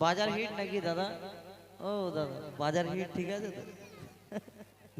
বাজার হিট নাকি দাদা? ও দাদা বাজার হিট ঠিক আছে তো?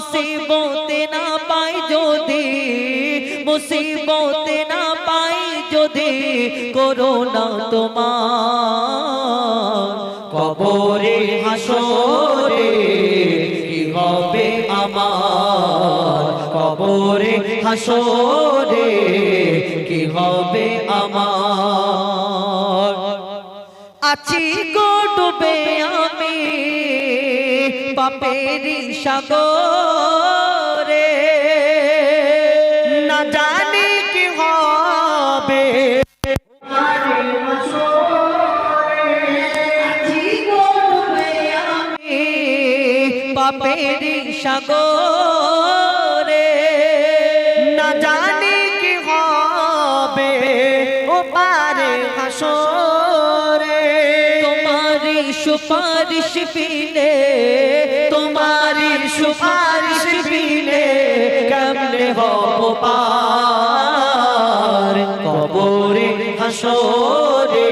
মুসিবতে না পাই যদি, মুসিবতে না পাই যদি তোমার। কবরে হাসরে কি হবে আমার? কবরে হাসরে কি হবে আমার? আছি গো ডুবে পাপেরি সাগরে না জানি কি হবে। পাপেরি সাগরে সুপারিশ পিলে তোমারি সুপারিশ পিলে কেমনে হব পার? কবরে হাসরে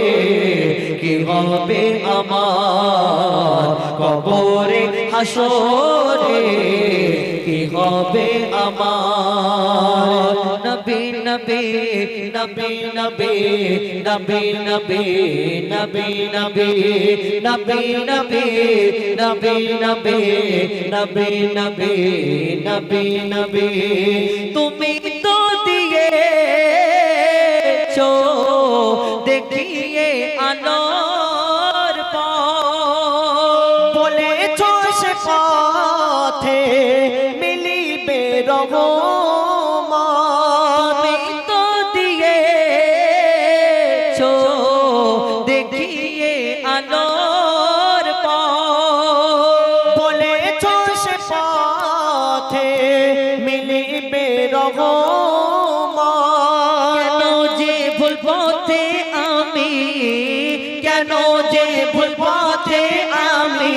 কি হবে আমার? কবরে হাসরে কি হবে আমার নবী নবী নবী নবী নবী নবী নবী নবী নবী নবী নবী নবী নবী নবী নবী নবী তুমি পথে মিলিবে রহমত। তো দিয়েছ দেখিয়ে আলোর পথ। বলেছ সে পথে মিলিবে রহমত। কেন যে ভুল পথে আমি কেন যে ভুল পথে আমি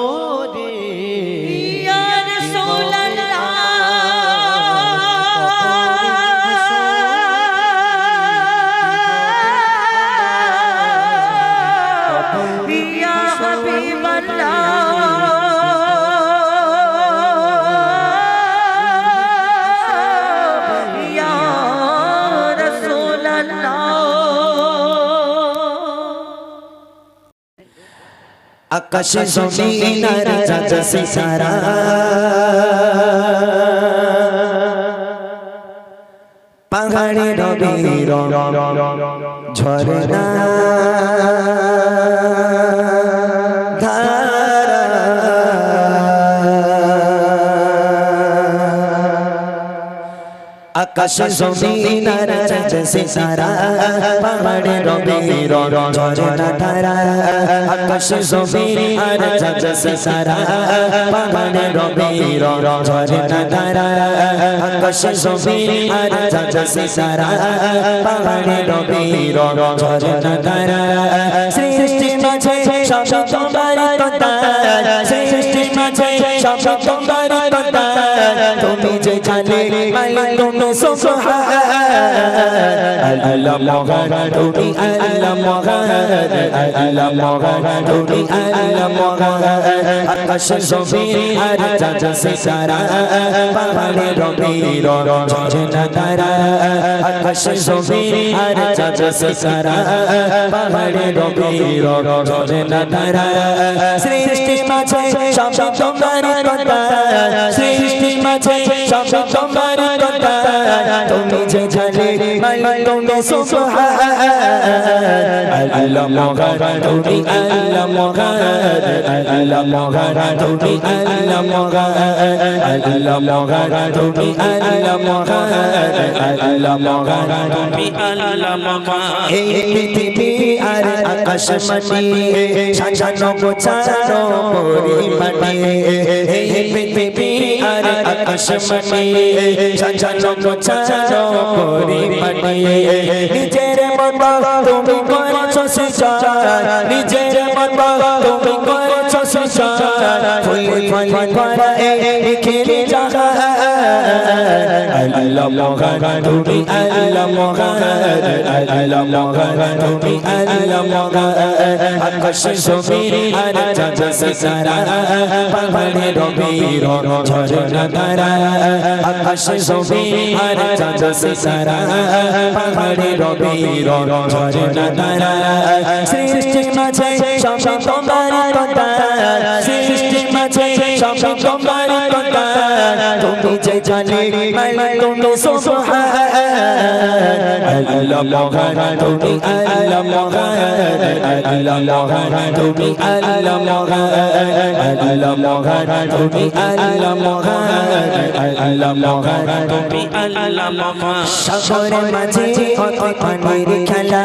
আকাশে জমিন আর যাচ্ছে সারা পাহাড়ে রবি ঝরে না আকাশ জমিন আর চাঁদ সিতারা পাহাড়ে রবি ঝরনা ধারা আকাশ জমিন আর চাঁদ সিতারা পাহাড়ে রবি ঝরনা ধারা আকাশ জমিন আর চাঁদ সিতারা পাহাড়ে রবি ঝরনা ধারা সৃষ্টি মাঝে সব তুমি যে জানে তুমি সুবহান আল্লাহ মহান তুমি আল্লাহ মহান আল্লাহ মহান তুমি আল্লাহ মহান আকাশ জমিন আর চাঁদ সিতারা পাহাড়ে রবি ঝরনা তারা আকাশ জমিন আর চাঁদ সিতারা পাহাড়ে রবি ঝরনা তারা সৃষ্টি মাঝে সব তোমার কথা সৃষ্টি মাঝে সব তোমার কথা তুমি যে জানে মালিক তুমি সুবহান আল্লাহ মহান তুমি আল্লাহ মহান আল্লাহ মহান তুমি আল্লাহ মহান আল্লাহ মহান তুমি আল্লাহ মহান আল্লাহ মহান তুমি আল্লাহ মহান এই পৃথিবী আর আকাশ মাটি সাজানো গোছানো পরিপাটি এই পৃথিবী আর আকাশ মাটি সাজানো গোছানো পরিপাটি নিজের মত তুমি করেছ সৃজন নিজের মত তুমি করেছ সৃজন ফুল ফুল করে খেলে জাগা আল্লাহ মহান তুমি আল্লাহ মহান আল্লাহ মহান তুমি আল্লাহ মহান আকাশ জমিন আর চাঁদ সিতারা পাহাড়ে রবির ঝরনা তারা আকাশ জমিন আর চাঁদ সিতারা পাহাড়ে রবির ঝরনা তারা সৃষ্টি মাঝে সব তোমার কথা সৃষ্টি মাঝে সব তোমার কথা তুমি যে জানে মালিক তুমি সুবহান আল্লাহ মহান তুমি আল্লাহ মহান আল্লাহ মহান তুমি আল্লাহ মহান আল্লাহ মহান তুমি আল্লাহ মহান আল্লাহ মহান তুমি আল্লাহ মহান সাগরের মাঝে কত পানির খেলা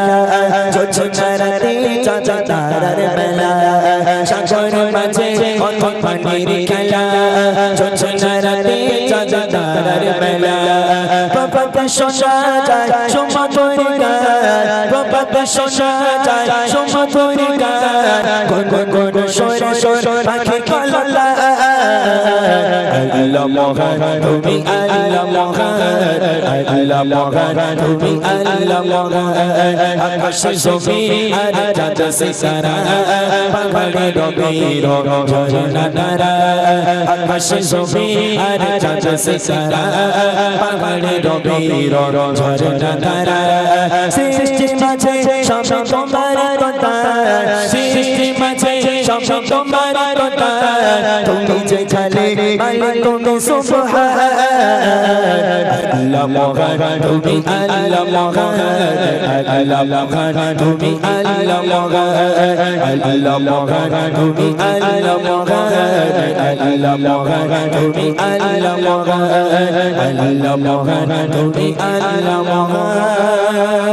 যোজনা রাতে চাচা তারার বেলা সাগরের মাঝে কত পানির খেলা যোজনা রাতে চাচা তারার বেলা। বাবা শোনা যায় সমতর গান। বাবা শোনা যায় সমতর গান। কোন কোন সর সর পাখি কললা। আল্লাহ মহান, তুমি আল্লাহ মহান। আল্লাহ মহান, তুমি আল্লাহ মহান। আকাশ জমিন আর চাঁদ সিতারা। পাহাড়ে রবির ঝরনা তারা আকাশ জমিন আর চাঁদ সিতারা। পাহাড়ে রবির ঝরনা তারা সৃষ্টি মাঝে সব তোমার কথা সৃষ্টি মাঝে সব তোমার কথা তুমি যে মালিক তুমি সুবহান আল্লাহ মহান তুমি আল্লাহ মহান আল্লাহ মহান তুমি আল্লাহ মহান আল্লাহ মহান তুমি আল্লাহ মহান আল্লাহ মহান তুমি আল্লাহ মহান আল্লাহ মহান তুমি আল্লাহ মহান